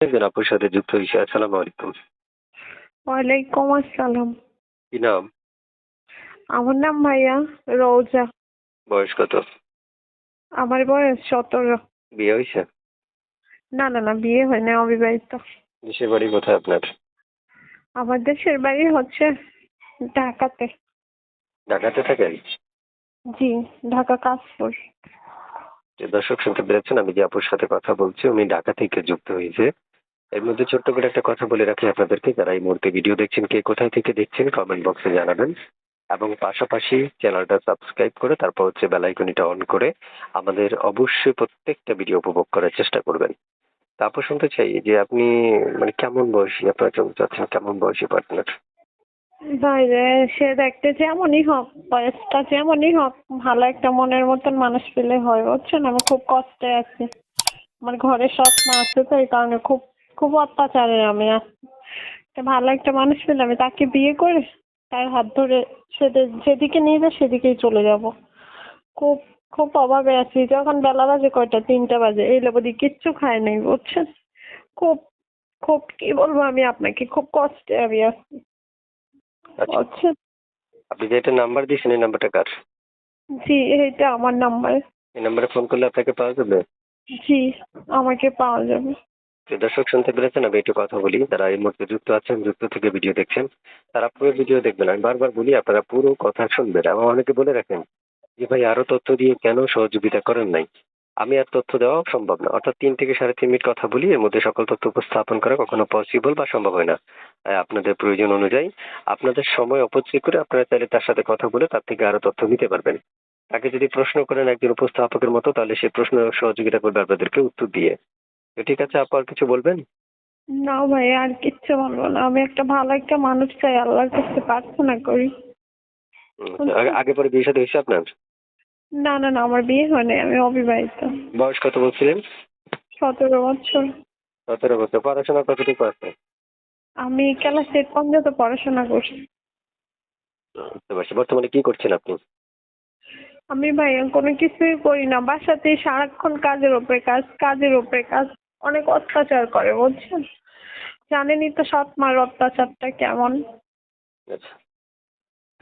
একজন আপুর সাথে যুক্ত হয়েছে। আসসালামু আলাইকুম। ওয়ালাইকুম আসসালাম। কি নাম? আমার নাম ভাইয়া রোজা বয়স কত? আমার বয়স সতেরো। বিয়ে হয়েছে? না না না বিয়ে হয়নি অবিবাহিত। দেশের বাড়ি কোথায় আপনার? আমার দেশের বাড়ি হচ্ছে ঢাকাতে। ঢাকাতে থাকেন? জি ঢাকা কাশপুর যে দর্শক শুনতে পেরেছেন আমি যে আপুর সাথে কথা বলছি উনি ঢাকা থেকে যুক্ত হয়েছে। এর মধ্যে ছোট্ট করে একটা কথা বলে রাখি আপনাদেরকে, যারা এই মুহূর্তে ভিডিও দেখছেন, কে কোথায় থেকে দেখছেন কমেন্ট বক্সে জানাবেন। এবং পাশাপাশি চ্যানেলটা সাবস্ক্রাইব করে, তারপর হচ্ছে বেলাইকনিটা অন করে আমাদের অবশ্যই প্রত্যেকটা ভিডিও উপভোগ করার চেষ্টা করবেন। তারপর শুনতে চাই যে আপনি মানে কেমন বয়সী আপনার চলতে চাচ্ছেন কেমন বয়সী পার্টনার বাইরে সে দেখতে যেমনই হোক, বয়সটা যেমনই হোক, ভালো একটা মনের মতন মানুষ পেলে হয়, বুঝছেন? আমি খুব কষ্টে আছি। আমার ঘরে সৎ মা আছে, তো এই কারণে খুব খুব অত্যাচারে আমি তা ভালো একটা মানুষ পেলে আমি তাকে বিয়ে করে তার হাত ধরে সেদে- যেদিকে নিয়ে যায় সেদিকেই চলে যাব। খুব খুব অভাবে আছি যখন বেলা বাজে কয়টা তিনটা বাজে এই লেবদি কিচ্ছু খায় নাই বুঝছেন? খুব খুব কি বলব আমি আপনাকে খুব কষ্টে আমি আছি। আচ্ছা। বুঝছেন? আপনি যে একটা নাম্বার দিয়েছেন এই নাম্বারটা কার? জি এইটা আমার নাম্বার। এই নাম্বারে ফোন করলে আপনাকে পাওয়া যাবে? জি আমাকে পাওয়া যাবে। যে দর্শক শুনতে পেরেছেন, আমি একটু কথা বলি। যারা এই মুহূর্তে যুক্ত আছেন, যুক্ত থেকে ভিডিও দেখছেন, তারা পুরো ভিডিও দেখবেন। আমি বারবার বলি, আপনারা পুরো কথা শুনবেন এবং অনেকে বলে রাখেন যে, ভাই, আরও তথ্য দিয়ে কেন সহযোগিতা করেন নাই? আমি আর তথ্য দেওয়া সম্ভব না। অর্থাৎ তিন থেকে সাড়ে তিন মিনিট কথা বলি, এর মধ্যে সকল তথ্য উপস্থাপন করা কখনো পসিবল বা সম্ভব হয় না। আপনাদের প্রয়োজন অনুযায়ী আপনাদের সময় অপচয় করে আপনারা চাইলে তার সাথে কথা বলে তার থেকে আরও তথ্য নিতে পারবেন। তাকে যদি প্রশ্ন করেন একজন উপস্থাপকের মতো, তাহলে সে প্রশ্ন সহযোগিতা করবে আপনাদেরকে উত্তর দিয়ে। ঠিক আছে আপু আর কিছু বলবেন? না ভাই আর কিচ্ছু বলব না। আমি একটা ভালো একটা মানুষ চাই আল্লাহর কাছে প্রার্থনা করি। আগে- আগে পরে বিয়ে সাথে হয়েছে আপনার? না না না আমার বিয়ে হয়নি আমি অবিবাহিত। বয়স কত বলছিলেন? সতেরো বছর। সতেরো বছর। পড়াশোনা কতটুকু আছে? আমি ক্লাস এইট পর্যন্ত পড়াশোনা করছি। বুঝতে পারছি বর্তমানে কি করছেন আপনি? আমি ভাই কোনো কিছুই করি না। বাসাতে সারাক্ষণ কাজের উপরে কাজ কাজের উপরে কাজ। অনেক অত্যাচার করে, বুঝছেন? জানেনই তো সৎ মার অত্যাচারটা কেমন। আচ্ছা।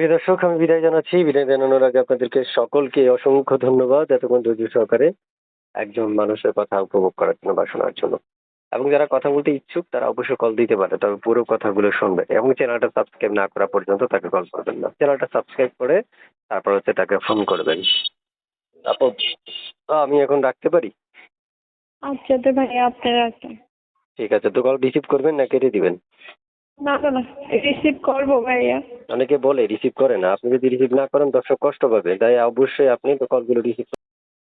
দর্শক, আমি বিদায় জানাচ্ছি। বিদায় জানানোর আগে আপনাদেরকে সকলকে অসংখ্য ধন্যবাদ এতক্ষণ ধৈর্য সহকারে একজন মানুষের কথা উপভোগ করার জন্য বা শোনার জন্য। এবং যারা কথা বলতে ইচ্ছুক, তারা অবশ্যই কল দিতে পারে, তবে পুরো কথাগুলো শুনবেন এবং চ্যানেলটা সাবস্ক্রাইব না করা পর্যন্ত তাকে কল করবেন না। চ্যানেলটা সাবস্ক্রাইব করে তারপর হচ্ছে তাকে ফোন করবেন। আপু আমি এখন রাখতে পারি? আচ্ছা তো ভাই আপনার রাখেন ঠিক আছে তো কল রিসিভ করবেন না কেটে দিবেন? না না না রিসিভ করব ভাইয়া। অনেকে বলে রিসিভ করে না আপনি যদি রিসিভ না করেন দর্শক কষ্ট পাবে তাই অবশ্যই আপনি তো কলগুলো রিসিভ